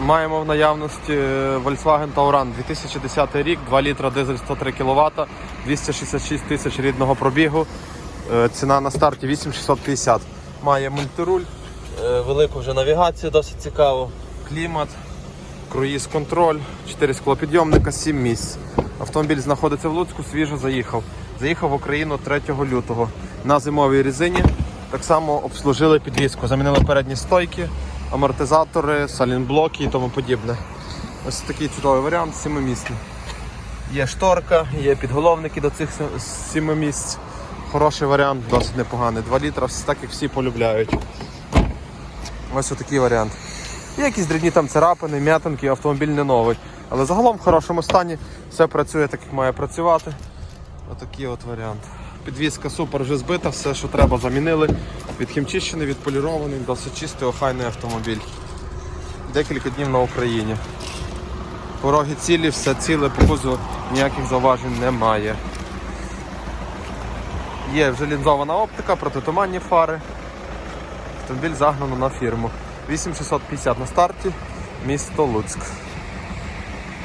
Маємо в наявності е, Volkswagen Tauran 2010 рік, 2 літра дизель 103 кВт, 266 тисяч рідного пробігу. Е, Ціна на старті 8650. Має мультируль, е, велику вже навігацію, досить цікаву. Клімат, круїз контроль, 4 склопідйомника, 7 місць. Автомобіль знаходиться в Луцьку, свіжо заїхав. Заїхав в Україну 3 лютого на зимовій резині. Так само обслужили підвізку, замінили передні стойки, амортизатори, салінблоки і тому подібне. Ось такий чудовий варіант, сімимісний. Є шторка, є підголовники до цих сі- сіми місць. Хороший варіант, досить непоганий. 2 літра, так як всі полюбляють. Ось отакий варіант. Є якісь дрібні там царапини, м'ятинки, автомобіль не новий. Але загалом в хорошому стані все працює так, як має працювати. Отакий от варіант. Підвізка супер вже збита, все, що треба, замінили. Відхімчищений, відполірований, досить чистий, охайний автомобіль. Декілька днів на Україні. Пороги цілі, все ціле, по кузову ніяких зауважень немає. Є вже лінзована оптика, протитуманні фари. Автомобіль загнано на фірму. 8650 на старті, місто Луцьк.